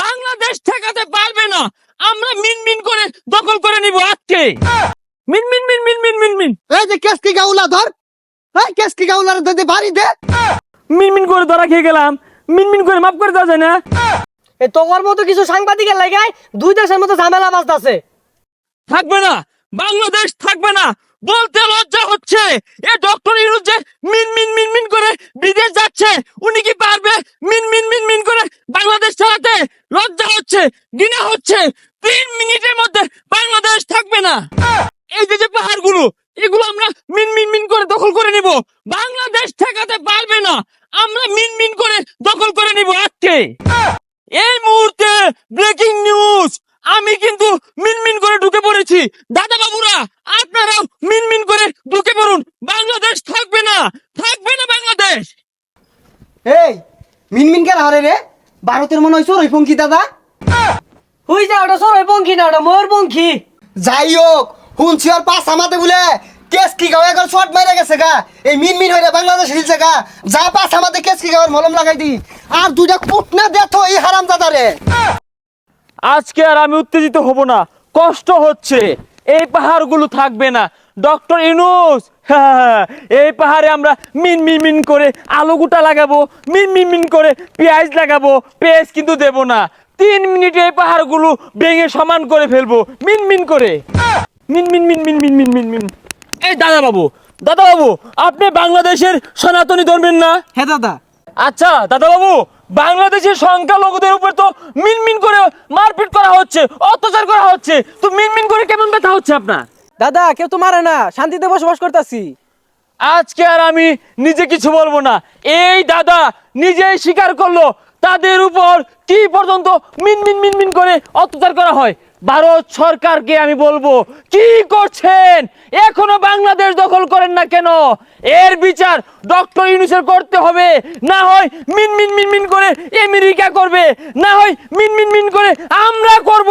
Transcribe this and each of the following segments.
বাংলাদেশ ঠেকাতে পারবে না। আমরা মিন মিন করে দখল করে নিব আজকে। মিন মিন মিন মিন মিন মিন মিন এই যে কেসকি গাউলা ধর। এই কেসকি গাউলার ধরে বাড়ি দে। মিন মিন করে ধরা খেয়ে গেলাম। মিন মিন করে মাফ করে দেওয়া যায় না। এ তোমার মতো কিছু সাংবাদিকের লাগাই দুই দেশের মতো ঝামেলা বাজতাছে। থাকবে না। বাংলাদেশ থাকবে না। বলতে লজ্জা হচ্ছে। এ ডক্টর ইউনুস যে মিন মিন মিন মিন করে বিদেশ যাচ্ছে উনি কি পারবে? মিন চালাতে লজ্জা হচ্ছে, ঘৃণা হচ্ছে। তিন মিনিটের মধ্যে বাংলাদেশ থাকবে না। এই যে যে পাহাড়গুলো, এগুলো আমরা মিন মিন মিন করে দখল করে নিব। বাংলাদেশ ঠেকাতে পারবে না। আমরা মিন মিন করে দখল করে নিব আজকে। এই মুহূর্তে ব্রেকিং নিউজ। আমি কিন্তু মিনমিন করে ঢুকে পড়েছি। দাদা বাবুরা আপনারাও মিনমিন করে ঢুকে পড়ুন। বাংলাদেশ থাকবে না। থাকবে না বাংলাদেশ। এই মিনমিন কে হারে রে? ভারতের মনে হইছো ওই পঙ্কি দাদা। হুই যা ওটা সরাই পঙ্খি না ওটা মোর পঙ্খি। যাই হোক শুনছি ওর পাস আমাতে বলে কেস কি গাও এখন শর্ট মাইরা গেছে গা। এই মিনমিন হইরা বাংলাদেশ হিলছে গা। যা পাস আমাতে কেসকি গাওয়ার মলম লাগাই দি। আর দুইটা কুট না দেখো এই হারাম দাদারে। আজকে আর আমি উত্তেজিত হব না কষ্ট হচ্ছে। এই পাহাড়গুলো থাকবে না ডক্টর ইনুস এই পাহাড়ে আমরা মিন মিন মিন করে আলু গুটা লাগাবো মিন মিন মিন করে পেঁয়াজ লাগাবো পেঁয়াজ কিন্তু দেব না তিন মিনিটে এই পাহাড়গুলো ভেঙে সমান করে ফেলব মিন মিন করে মিন মিন মিন মিন মিন মিন মিন মিন এই দাদা বাবু দাদা বাবু আপনি বাংলাদেশের সনাতনী ধরবেন না হ্যাঁ দাদা আচ্ছা দাদা বাবু বাংলাদেশের সংখ্যালঘুদের উপর তো মিনমিন করে মারপিট করা হচ্ছে অত্যাচার করা হচ্ছে তো মিনমিন করে কেমন ব্যথা হচ্ছে আপনার দাদা, কেউ তো মারে না, শান্তিতে বসবাস করতেছি। আজকে আর আমি নিজে কিছু বলব না। এই দাদা নিজেই স্বীকার করল, তাদের উপর কি পর্যন্ত মিন মিন মিন মিন করে অত্যাচার করা হয়। ভারত সরকারকে আমি বলব, কি করছেন? এখনও বাংলাদেশ দখল করেন না কেন? এর বিচার ডক্টর ইউনুসের করতে হবে। না হয় মিন মিন মিন মিন করে আমেরিকা করবে, না হয় মিন মিন মিন করে আমরা করব।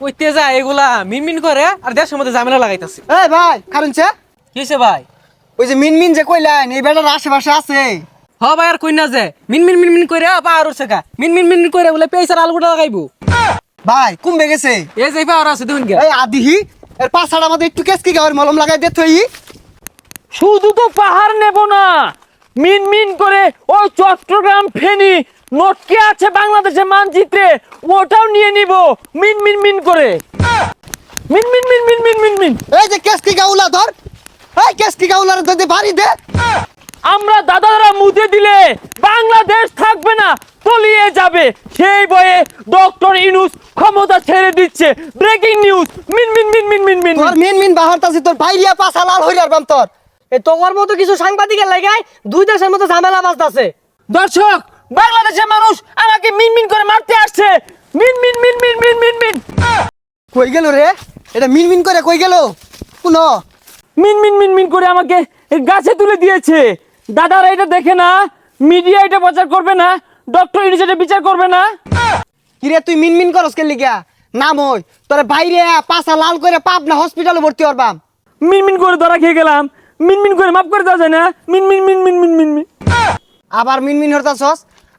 কইতে যায় এগুলা মিনমিন করে আর দেশের মধ্যে ঝামেলা লাগাইতাছে। এই ভাই কারণ চে কিসে ভাই? ওই যে মিনমিন যে কইলেন এই বেটার আশেপাশে আছে। হ ভাই আর কই না যে মিনমিন মিনমিন করে পাহাড় উঠছে কা মিনমিন মিনমিন করে বলে পেইসার আলুটা লাগাইবো। ভাই কমবে গেছে। এ যে পাহাড় আছে দেখুন এই আদিহি এর পাশাটা আমাদের একটু কেসকি গাওয়ার মলম লাগাই দে তুই শুধু তো পাহাড় নেব না মিন মিন করে ওই চট্টগ্রাম ফেনী নটকে আছে বাংলাদেশের মানচিত্রে ওটাও নিয়ে নিব মিন মিন মিন করে মিন মিন মিন মিন মিন মিন মিন এই যে কেসকি গাউলা ধর এই কেসকি গাউলার ধরে বাড়ি দে আমরা দাদারা মুতে দিলে বাংলাদেশ থাকবে না তলিয়ে যাবে সেই বয়ে ডক্টর ইনুস ক্ষমতা ছেড়ে দিচ্ছে ব্রেকিং নিউজ মিন মিন মিন মিন মিন মিন তোর মিন মেন বাহার তাছি তোর বাইরিয়া পাশা লাল হইয়ার বাম তোর এ তোমার মতো কিছু সাংবাদিকের লাগাই দুই দেশের মতো ঝামেলা বাজতাছে দর্শক বাংলাদেশের মানুষ আমাকে মিন মিন করে মারতে আসছে মিন মিন মিন মিন মিন মিন মিন কই গেল রে এটা মিন মিন করে কই গেল কোন মিন মিন মিন মিন করে আমাকে গাছে তুলে দিয়েছে দাদারা এটা দেখে না মিডিয়া এটা প্রচার করবে না ডক্টর ইনুস এটা বিচার করবে না কিরে তুই মিন মিন করস কে লিগা নাম হই তোর বাইরে পাশা লাল করে পাপ না হসপিটালে ভর্তি হরবাম মিন মিন করে ধরা খেয়ে গেলাম মিন মিন করে মাফ করে দেওয়া যায় না মিন মিন মিন মিন মিন মিন মিন আবার মিন মিন হরতাছস